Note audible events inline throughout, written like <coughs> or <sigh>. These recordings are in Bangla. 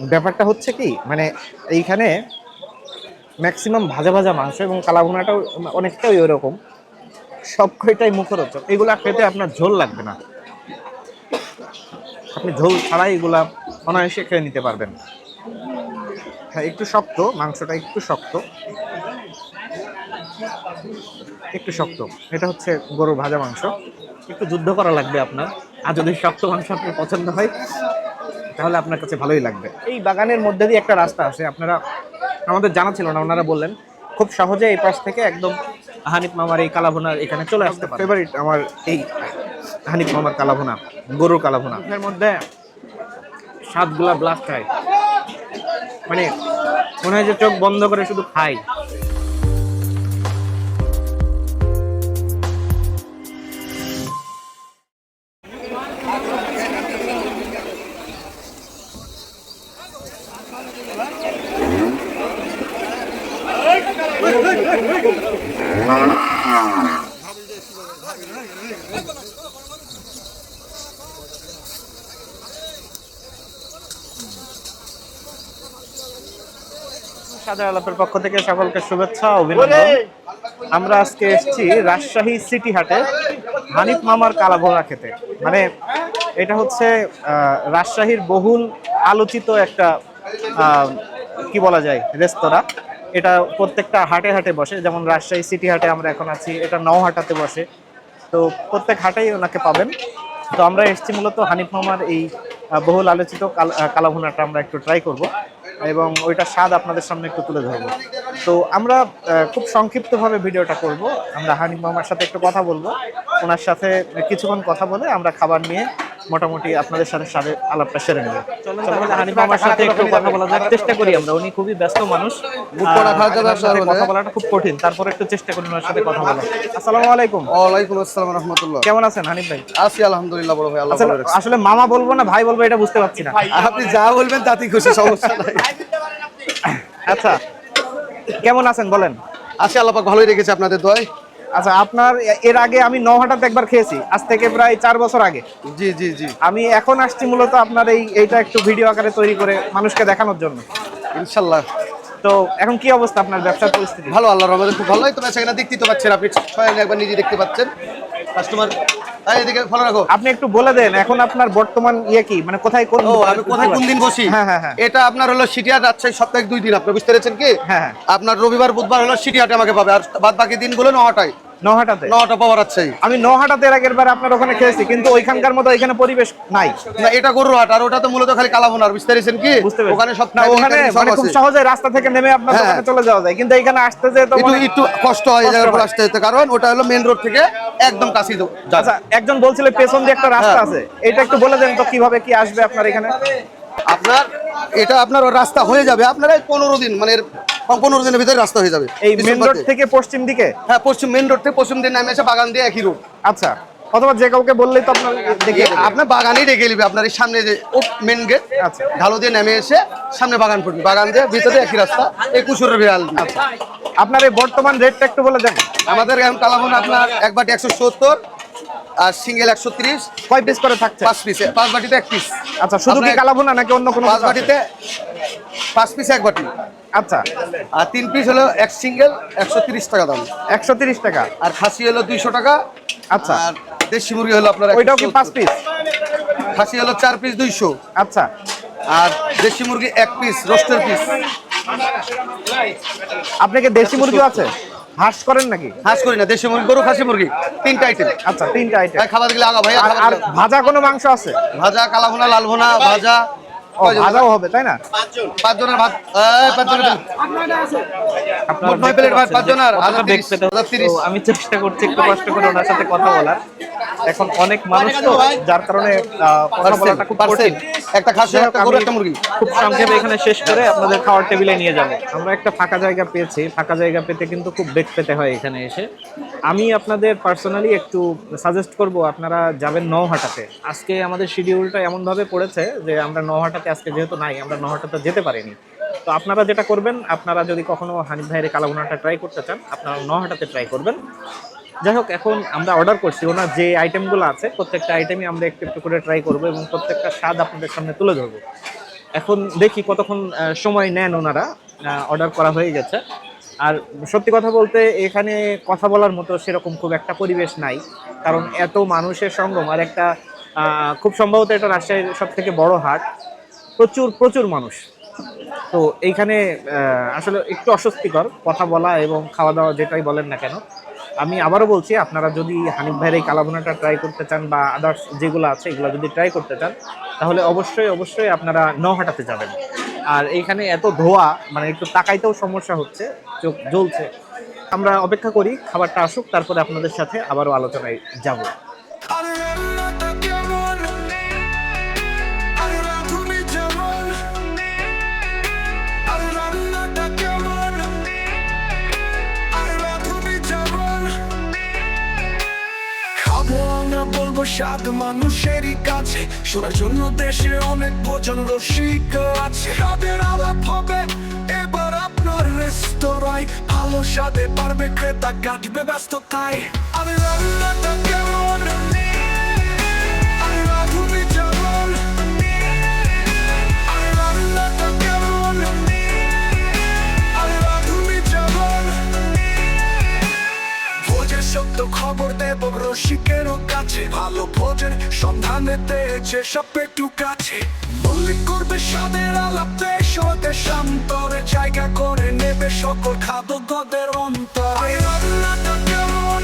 ব্যাপারটা হচ্ছে কি মানে এইখানে ম্যাক্সিমাম ভাজা ভাজা মাংস এবং কালাভুনাটাও অনেকটাই ওইরকম। সব কয়টাই মুখরোচক। এগুলা খেতে আপনার ঝোল লাগবে না। আপনি ঝোল ছাড়াই এগুলা অনায়াসে খেয়ে নিতে পারবেন। হ্যাঁ একটু শক্ত, মাংসটা একটু শক্ত। একটু শক্ত। এটা হচ্ছে গরুর ভাজা মাংস। একটু যুদ্ধ করা লাগবে আপনার। আর যদি শক্ত মাংস আপনার পছন্দ হয় তাহলে আপনার কাছে ভালোই লাগবে। এই বাগানের মধ্যে দিয়ে একটা রাস্তা আছে আপনারা আমাদের জানা ছিল না ওনারা বললেন। খুব সহজে এই পাশ থেকে একদম হানিফ মামার এই কালাভুনার এখানে চলে আসতে পারে ফেভারিট আমার এই হানিফ মামার কালাভোনা গরুর কালাভোনা। এর মধ্যে স্বাদগুলা ব্লাস্ট হয়। মানে মনে হয় যে চোখ বন্ধ করে শুধু খাই সাদা আলাপের পক্ষ থেকে সকলকে শুভেচ্ছা অভিনন্দন। আমরা আজকে এসেছি রাজশাহী সিটি হাটে হানিফ মামার কালাভোড়া খেতে। মানে এটা হচ্ছে আহ, রাজশাহীর বহুল আলোচিত একটা আহ, কি বলা যায় রেস্তোরাঁ। এটা প্রত্যেকটা হাটে হাটে বসে, যেমন রাজশাহী সিটি হাটে আমরা এখন আছি, এটা নওহাটাতে বসে। তো প্রত্যেক হাটেই ওনাকে পাবেন। তো আমরা এসেছি মূলত হানিফ মামার এই বহুল আলোচিত কাল- কালাভুনাটা আমরা একটু ট্রাই করব এবং ওইটা স্বাদ আপনাদের সামনে একটু তুলে ধরবো। তো আমরা খুব সংক্ষিপ্তভাবে ভিডিওটা করব। আমরা হানিফ মামার সাথে একটু কথা বলব। ওনার সাথে কিছুক্ষণ কথা বলে আমরা খাবার নিয়ে মোটামুটি আপনাদের সাথে সাথে আলাপটা সেরে নেব। চলুন হানিফ মামার সাথে একটু কথা বলা যাক। চেষ্টা করি আমরা উনি খুবই ব্যস্ত মানুষ। কথা? বলাটা খুব কঠিন। তারপর একটু চেষ্টা করি ওনার সাথে কথা বলা আসসালামু আলাইকুম। ওয়ালাইকুম আসসালাম রহমতুল্লাহ। কেমন আছেন হানিফ ভাই? আছি আলহামদুলিল্লাহ বড় ভাই আল্লাহ আসলে আসলে মামা বলব না ভাই বলব এটা বুঝতে পারছি না। আপনি যা বলবেন তাতেই খুশি সমস্যা নাই। আচ্ছা কেমন আছেন বলেন? আছি আল্লাহ পাক ভালোই রেখেছে আপনাদের দয় আচ্ছা আপনার এর আগে আমি নহাটাতে একবার খেয়েছি। আজ থেকে প্রায় চার বছর আগে। জি জি জি। আমি এখন আসছি মূলত আপনার এই এইটা একটু ভিডিও আকারে তৈরি করে মানুষকে দেখানোর জন্য। ইনশাল্লাহ। তো এখন কি অবস্থা আপনার ব্যবসার পরিস্থিতি? ভালো আল্লাহ রহমতে খুব ভালোই। তো সেখানে দেখতেই তো পাচ্ছেন আপনি। স্বয়ং একবার নিজে দেখতে পাচ্ছেন। কাস্টমার এদিকে ফলো রাখো। আপনি একটু বলে দেন এখন আপনার বর্তমান ইয়ে কি? মানে কোথায় কোন ও আমি কোথায় কোন দিন বসি? হ্যাঁ হ্যাঁ হ্যাঁ। এটা আপনার হলো সিটিহাট রাজশাহী সপ্তাহে দুই দিন। আপনি বুঝতে পেরেছেন কি? হ্যাঁ, হ্যাঁ। আপনার রবিবার বুধবার হলো সিটিহাটে আমাকে পাবে। আর বাদ বাকি দিনগুলো নটায় নহাটাতে? নটা পাওয়া রাজশাহী আমি নহাটাতে এর আগের বার আপনার ওখানে খেয়েছি কিন্তু ওইখানকার মতো এখানে পরিবেশ নাই। না এটা গরুর হাট আর ওটা তো মূলত খালি কালাভুনার বুঝতে পেরেছেন কি? ওখানে সব না ওখানে মানে খুব সহজে রাস্তা থেকে নেমে আপনার হ্যাঁ। দোকানে চলে যাওয়া যায় কিন্তু এখানে আসতে যে তো একটু মানে- একটু কষ্ট হয় জায়গার উপর আসতে যেতে কারণ ওটা হলো মেন রোড থেকে একদম কাছেই তো। আচ্ছা একজন বলছিল পেছন দিয়ে একটা রাস্তা হ্যাঁ। আছে এটা একটু বলে দেন তো কীভাবে কি আসবে আপনার এখানে? আপনার এটা আপনার রাস্তা হয়ে যাবে আপনার পনেরো দিন মানে পনেরো দিনের ভিতরে রাস্তা হয়ে যাবে। এই মেন রোড থেকে পশ্চিম দিকে? হ্যাঁ পশ্চিম মেন রোড থেকে পশ্চিম দিন নামে এসে বাগান দিয়ে একই রোড আচ্ছা অথবা যে কাউকে বললেই তো আপনার দেখিয়ে আপনার বাগানেই রেখে নিবে আপনার এই সামনে যে মেন গেট আচ্ছা। ঢালো দিয়ে নেমে এসে সামনে বাগান পড়বে বাগান দিয়ে ভিতরে একই রাস্তা এই কুসুরের বিড়াল আচ্ছা। আপনার এই বর্তমান রেটটা একটু বলে দেন। আমাদের এখন কালামন আপনার এক বাটি একশো সত্তর আর সিঙ্গেল একশো ত্রিশ। কয় পিস করে থাকছে? পাঁচ পিস পাঁচ বাটিতে এক পিস আচ্ছা শুধু কি আপনার- নাকি অন্য কোনো পাঁচ বাটিতে পাঁচ পিস এক বাটি। আচ্ছা আর তিন পিস হলো এক সিঙ্গেল একশো তিরিশ টাকা দাম। একশো তিরিশ টাকা। আর খাসি হলো দুইশো টাকা। আচ্ছা। আর দেশি মুরগি হলো আপনার ওইটাও কি পাঁচ পিস খাসি হলো চার পিস দুইশো। আচ্ছা। আর দেশি মুরগি এক পিস রোস্টের পিস আপনি কি দেশি মুরগিও আছে? হাঁস করেন নাকি? হাঁস করি না দেশি মুরগি গরু খাসি মুরগি তিনটা আইটেম আচ্ছা তিনটা আইটেম খাবার দিলে আগা ভাই আর ভাজা কোনো মাংস আছে? ভাজা কালা ভুনা লাল ভুনা ভাজা। ভাজাও হবে তাই না? পাঁচ জনের ভাত এই, পাঁচ জনের মোট নয় প্লেট ভাত, পাঁচ জনের, আমি চেষ্টা করছি একটু কষ্ট করে ওনার সাথে কথা বলার। এখন অনেক মানুষ তো যার কারণে কথা বলাটা খুব কঠিন। একটা খাসি একটা গরু একটা মুরগি। খুব সংক্ষেপে এখানে শেষ করে আপনাদের খাওয়ার টেবিলে নিয়ে যাব। আমরা একটা ফাঁকা জায়গা পেয়েছি। ফাঁকা জায়গা পেতে কিন্তু খুব বেগ পেতে হয় এখানে এসে। আমি আপনাদের পার্সোনালি একটু সাজেস্ট করব আপনারা যাবেন নহাটাতে আজকে আমাদের শিডিউলটা এমনভাবে পড়েছে যে আমরা নওহাটাতে আজকে যেহেতু নাই, আমরা নওহাটাতে যেতে পারিনি। তো আপনারা যেটা করবেন, আপনারা যদি কখনো হানিফ ভাইয়ের কালাগুনাটা ট্রাই করতে চান, আপনারা নহাটাতে ট্রাই করবেন। যাই হোক, এখন আমরা অর্ডার করছি, ওনার যে আইটেমগুলো আছে, প্রত্যেকটা আইটেমই আমরা একটু একটু করে ট্রাই করব এবং প্রত্যেকটা স্বাদ আপনাদের সামনে তুলে ধরবো। এখন দেখি কতক্ষণ সময় নেন ওনারা অর্ডার করা হয়ে গেছে। আর সত্যি কথা বলতে, এখানে কথা বলার মতো সেরকম খুব একটা পরিবেশ নাই, কারণ এত মানুষের সঙ্গম, আর একটা খুব সম্ভবত এটা রাজশাহীর সব থেকে বড় হাট। প্রচুর প্রচুর মানুষ। তো এইখানে আসলে একটু অস্বস্তিকর কথা বলা এবং খাওয়া দাওয়া যেটাই বলেন না কেন, আমি আবারও বলছি, আপনারা যদি হানিফ ভাইয়ের এই কালাভুনাটা ট্রাই করতে চান বা আদার্স যেগুলো আছে, এগুলো যদি ট্রাই করতে চান, তাহলে অবশ্যই অবশ্যই আপনারা নহাটাতে যাবেন। আর এইখানে এত ধোয়া মানে একটু তাকাইতেও সমস্যা হচ্ছে, চোখ জ্বলছে। আমরা অপেক্ষা করি, খাবারটা আসুক, তারপরে আপনাদের সাথে আবারও আলোচনায় যাব। স্বাদ মানুষেরই কাছে। শোনার জন্য দেশে অনেক ভোজন রসিক আছে। তাদের আলাপ হবে, এবার আপনার রেস্তোরাঁয় ভালো স্বাদে পারবে ক্রেতা, কাটবে ব্যস্ততায়। আমি রান্নাটা রসিকেরও কাছে, ভালো ভোজন সন্ধানে পেয়েছে সব একটু কাছে। মল্লিক করবে স্বাদের আলাপ দেশ হতে শান্তরে জায়গা করে নেবে সকল খাদ্যদের অন্তর। রান্নাটা কেমন?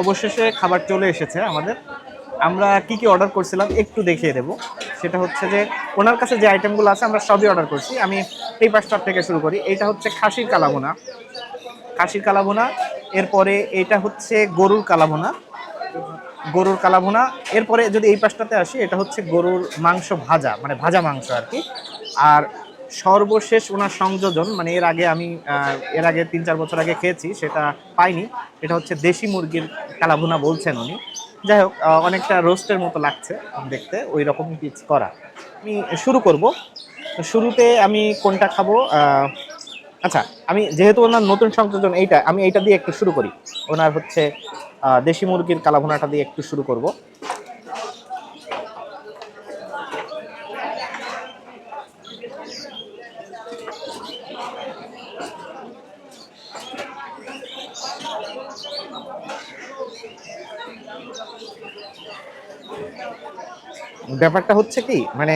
অবশেষে খাবার চলে এসেছে আমাদের। আমরা কি কি অর্ডার করছিলাম একটু দেখিয়ে দেব। সেটা হচ্ছে যে, ওনার কাছে যে আইটেমগুলো আছে, আমরা সবই অর্ডার করছি। আমি এই পাঁচটার থেকে শুরু করি। এটা হচ্ছে খাসির কালাবোনা খাসির কালাবোনা এরপরে এটা হচ্ছে গরুর কালাবোনা গরুর কালাভুনা, এরপরে যদি এই পাশটাতে আসি, এটা হচ্ছে গরুর মাংস ভাজা মানে ভাজা মাংস আর কি। আর সর্বশেষ ওনার সংযোজন মানে এর আগে আমি এর আগে তিন চার বছর আগে খেয়েছি, সেটা পাইনি। এটা হচ্ছে দেশি মুরগির কালাভুনা বলছেন উনি। যাই হোক অনেকটা রোস্টের মতো লাগছে দেখতে, ওই রকম পিচ করা। আমি শুরু করব। শুরুতে আমি কোনটা খাব আচ্ছা আমি যেহেতু ওনার নতুন সংযোজন এইটা, আমি এইটা দিয়ে একটু শুরু করি। ওনার হচ্ছে দেশি মুরগির কালাভুনাটা দিয়ে একটু শুরু করব। ব্যাপারটা হচ্ছে কি মানে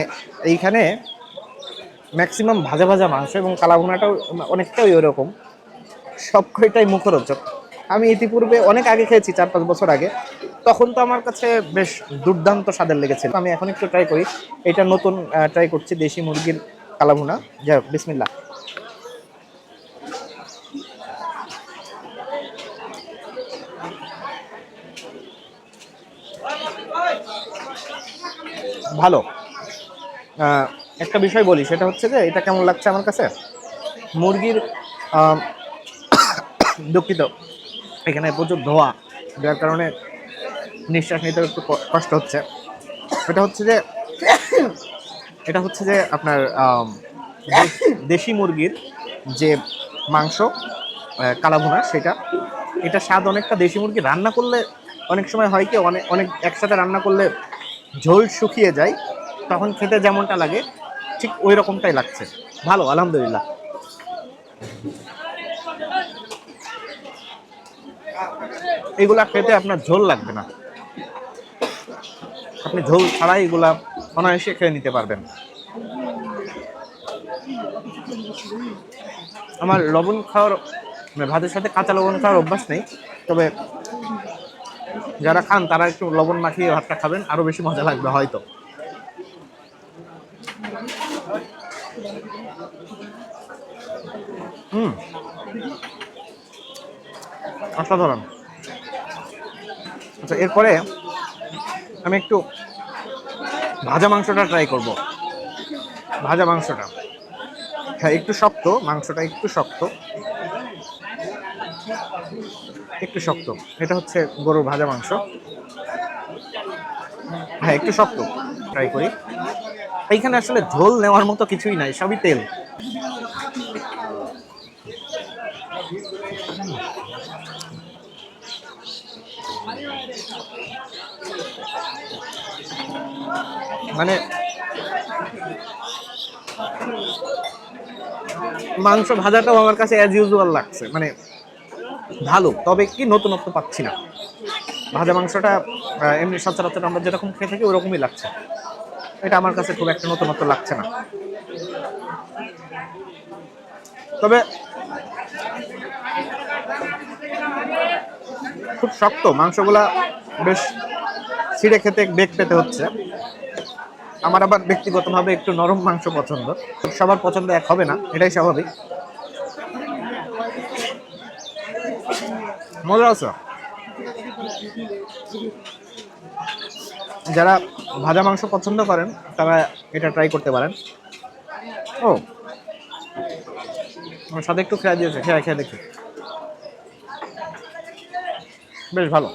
এইখানে ম্যাক্সিমাম ভাজা ভাজা মাংস এবং কালাভুনাটাও অনেকটাই ওইরকম। সব কয়টাই মুখরোচক। আমি ইতিপূর্বে অনেক আগে খেয়েছি, চার পাঁচ বছর আগে। তখন তো আমার কাছে বেশ দুর্দান্ত স্বাদের লেগেছিল। আমি এখন একটু ট্রাই করি। এটা নতুন ট্রাই করছি দেশি মুরগির কালাভুনা। যাই হোক বিসমিল্লা ভালো। একটা বিষয় বলি, সেটা হচ্ছে যে, এটা কেমন লাগছে আমার কাছে? মুরগির <coughs> দুঃখিত, এখানে প্রচুর ধোয়া, যার কারণে নিঃশ্বাস নিতে একটু কষ্ট হচ্ছে। এটা হচ্ছে যে, <coughs> এটা হচ্ছে যে আপনার দেশি মুরগির যে মাংস কালাভুনা, সেটা, এটা স্বাদ অনেকটা দেশি মুরগি। রান্না করলে অনেক সময় হয় কি অনেক অনেক একসাথে রান্না করলে ঝোল শুকিয়ে যায়, তখন খেতে যেমনটা লাগে, ঠিক ওই রকমটাই লাগছে। ভালো, আলহামদুলিল্লাহ। এগুলা খেতে আপনার ঝোল লাগবে না। আপনি ঝোল ছাড়াই এগুলা অনায়াসে খেয়ে নিতে পারবেন। আমার লবণ খাওয়ার মানে ভাতের সাথে কাঁচা লবণ খাওয়ার অভ্যাস নেই, তবে যারা খান, তারা একটু লবণ মাখিয়ে ভাতটা খাবেন, আরও বেশি মজা লাগবে হয়তো। হুম। অসাধারণ। আচ্ছা এরপরে আমি একটু ভাজা মাংসটা ট্রাই করব। ভাজা মাংসটা। হ্যাঁ একটু শক্ত, মাংসটা একটু শক্ত। একটু শক্ত। এটা হচ্ছে গরুর ভাজা মাংস। হ্যাঁ একটু শক্ত। ট্রাই করি। এইখানে আসলে ঝোল নেওয়ার মতো কিছুই নাই, সবই তেল। মানে মাংস ভাজাটাও আমার কাছে অ্যাজ ইউজুয়াল লাগছে। মানে ভালো, তবে কি নতুনত্ব পাচ্ছি না। ভাজা মাংসটা এমনি সচরাচর আমরা যেরকম খেয়ে থাকি, ওরকমই লাগছে। এটা আমার কাছে খুব একটা নতুনত্ব লাগছে না। তবে খুব শক্ত, মাংসগুলা বেশ ছিঁড়ে খেতে, বেগ পেতে হচ্ছে। আমার আবার ব্যক্তিগতভাবে একটু নরম মাংস পছন্দ। সবার পছন্দ এক হবে না, এটাই স্বাভাবিক। মজা আছে? যারা ভাজা মাংস পছন্দ করেন, তারা এটা ট্রাই করতে পারেন। ও। সাথে একটু খেয়ে দিয়েছে, খেয়ে খেয়ে দেখি। বেশ ভালো।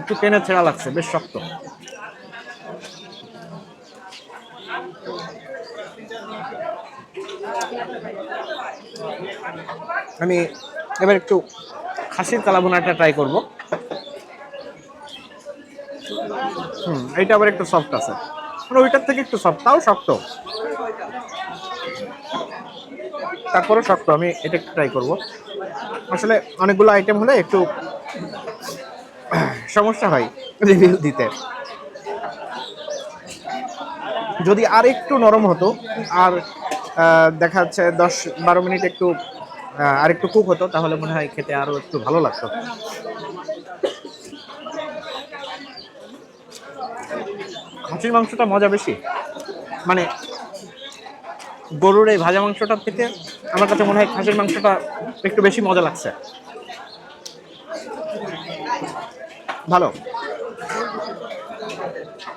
একটু টেনে ছেঁড়া লাগছে, বেশ শক্ত। আমি এবার একটু খাসির কালাবোনাটা ট্রাই করব। হুম এটা আবার একটু সফট আছে। মানে ওইটার থেকে একটু সফট তাও শক্ত। তারপরে শক্ত, আমি এটা একটু ট্রাই করব। আসলে অনেকগুলো আইটেম হলে একটু সমস্যা হয় রিভিউ দিতে। যদি আর একটু নরম হতো, আর দেখা যাচ্ছে দশ বারো মিনিট একটু আর একটু কুক হতো তাহলে মনে হয় খেতে আরও একটু ভালো লাগতো। খাসির মাংসটা মজা বেশি? মানে গরুর এই ভাজা মাংসটা থেকে আমার কাছে মনে হয় খাসির মাংসটা একটু বেশি মজা লাগছে। ভালো।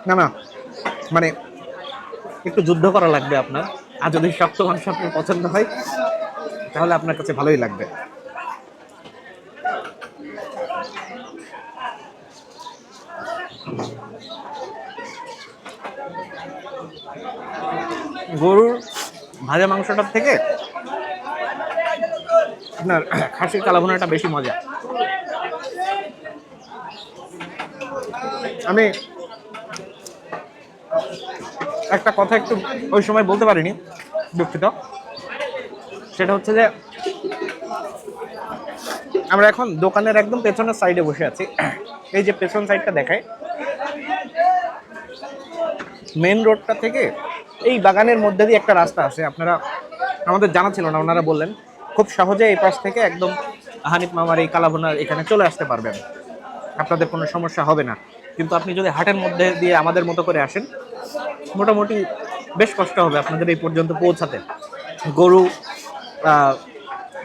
না না। মানে একটু যুদ্ধ করা লাগবে আপনার। আর যদি শক্ত মাংস আপনার পছন্দ হয় তাহলে আপনার কাছে ভালোই লাগবে। গরুর ভাজা মাংসটার থেকে আপনার খাসির কালাভুনাটা বেশি মজা। আমি একটা কথা একটু ওই সময় বলতে পারিনি, দুঃখিত। সেটা হচ্ছে যে আমরা এখন দোকানের একদম পেছনের সাইডে বসে আছি। এই যে পেছন সাইডটা দেখায় মেন রোডটা থেকে এই বাগানের মধ্যে দিয়ে একটা রাস্তা আছে। আপনারা, আমাদের জানা ছিল না, ওনারা বললেন। খুব সহজে এই পাশ থেকে একদম হানিফ মামার এই কালাভুনার এখানে চলে আসতে পারবেন। আপনাদের কোনো সমস্যা হবে না। কিন্তু আপনি যদি হাটের মধ্যে দিয়ে আমাদের মতো করে আসেন, মোটামুটি বেশ কষ্ট হবে আপনাদের এই পর্যন্ত পৌঁছাতে। গরু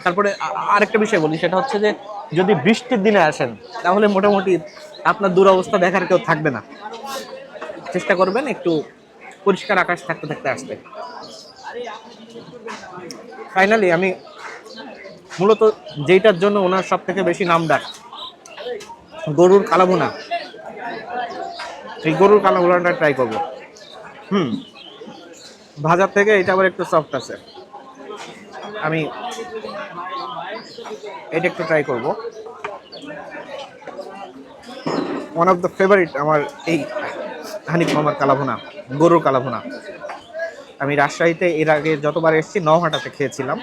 তারপরে আরেকটা বিষয় বলি, সেটা হচ্ছে যে যদি বৃষ্টির দিনে আসেন, তাহলে মোটামুটি আপনার দুরবস্থা দেখার কেউ থাকবে না। চেষ্টা করবেন একটু পরিষ্কার আকাশ থাকতে থাকতে আসতে। ফাইনালি আমি মূলত যেইটার জন্য ওনার সব থেকে বেশি নাম ডাক, গরুর কালাভুনা। এই গরুর কালাভুনাটা ট্রাই করব। হুম ভাজার থেকে এটা আবার একটু সফট আছে। আমি এটা একটু ট্রাই করব। ওয়ান অফ দ্য ফেভারিট আমার এই হানিফ মামার কালাভোনা, গরুর কালাভোনা। আমি রাজশাহীতে এর আগে যতবার এসেছি নহাটাতে খেয়েছিলাম।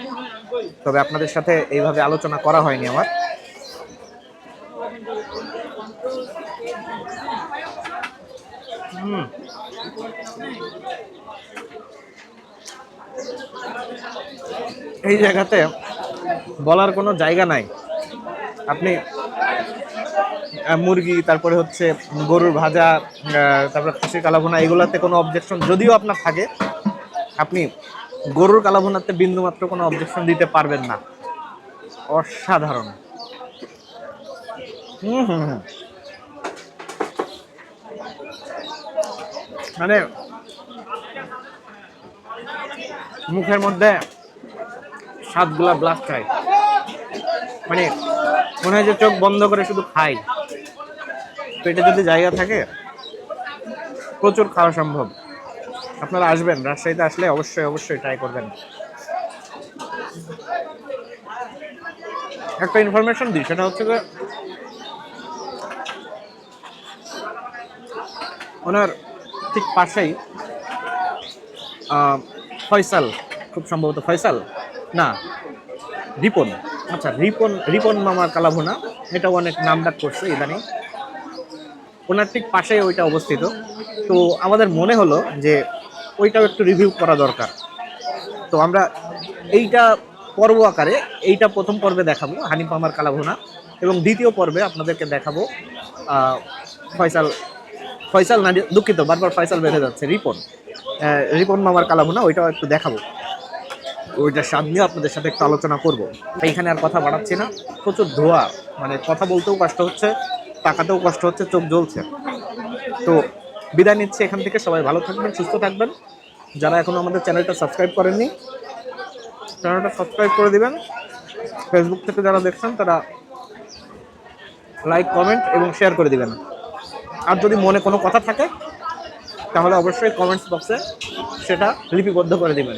তবে আপনাদের সাথে এইভাবে আলোচনা করা হয়নি আমার। হুম। এই জায়গাতে বলার কোনো জায়গা নাই। আপনি মুরগি, তারপরে হচ্ছে গরুর ভাজা তারপরে খাসির কালাভুনা, এগুলাতে কোনো অবজেকশন যদিও আপনার থাকে, আপনি গরুর কালাভুনাতে বিন্দু মাত্র কোনো অবজেকশন দিতে পারবেন না। অসাধারণ। হুম হুম হুম। মানে মুখের মধ্যে স্বাদগুলা ব্লাস্ট খায়। মানে মনে হয় যে চোখ বন্ধ করে শুধু খাই। পেটে যদি জায়গা থাকে, প্রচুর খাওয়া সম্ভব। আপনারা আসবেন, রাজশাহীতে আসলে অবশ্যই অবশ্যই ট্রাই করবেন। একটা ইনফরমেশন দিই, সেটা হচ্ছে যে ওনার ঠিক পাশেই ফয়সাল, খুব সম্ভবত ফয়সাল না, রিপন। আচ্ছা রিপন রিপন মামার কালাভুনা। এটাও অনেক নামডাক করছে, ইদানিং। ওনার ঠিক পাশেই ওইটা অবস্থিত। তো আমাদের মনে হলো যে ওইটাও একটু রিভিউ করা দরকার। তো আমরা এইটা পর্ব আকারে, এইটা প্রথম পর্বে দেখাবো, হানিফ মামার কালাভুনা। এবং দ্বিতীয় পর্বে আপনাদেরকে দেখাবো ফয়সাল ফয়সাল না দুঃখিত, বারবার ফয়সাল বেঁধে যাচ্ছে, রিপন। রিপন মামার কালাভুনা, ওইটাও একটু দেখাবো। ওইটার স্বাদ আপনাদের সাথে একটু আলোচনা করব। এইখানে আর কথা বাড়াচ্ছি না। প্রচুর ধোয়া। মানে কথা বলতেও কষ্ট হচ্ছে, তাকাতেও কষ্ট হচ্ছে, চোখ জ্বলছে। তো বিদায় নিচ্ছে এখান থেকে। সবাই ভালো থাকবেন, সুস্থ থাকবেন। যারা এখনও আমাদের চ্যানেলটা সাবস্ক্রাইব করেননি, চ্যানেলটা সাবস্ক্রাইব করে দিবেন। ফেসবুক থেকে যারা দেখছেন, তারা লাইক কমেন্ট এবং শেয়ার করে দিবেন। আর যদি মনে কোনো কথা থাকে, তাহলে অবশ্যই কমেন্টস বক্সে সেটা লিপিবদ্ধ করে দিবেন।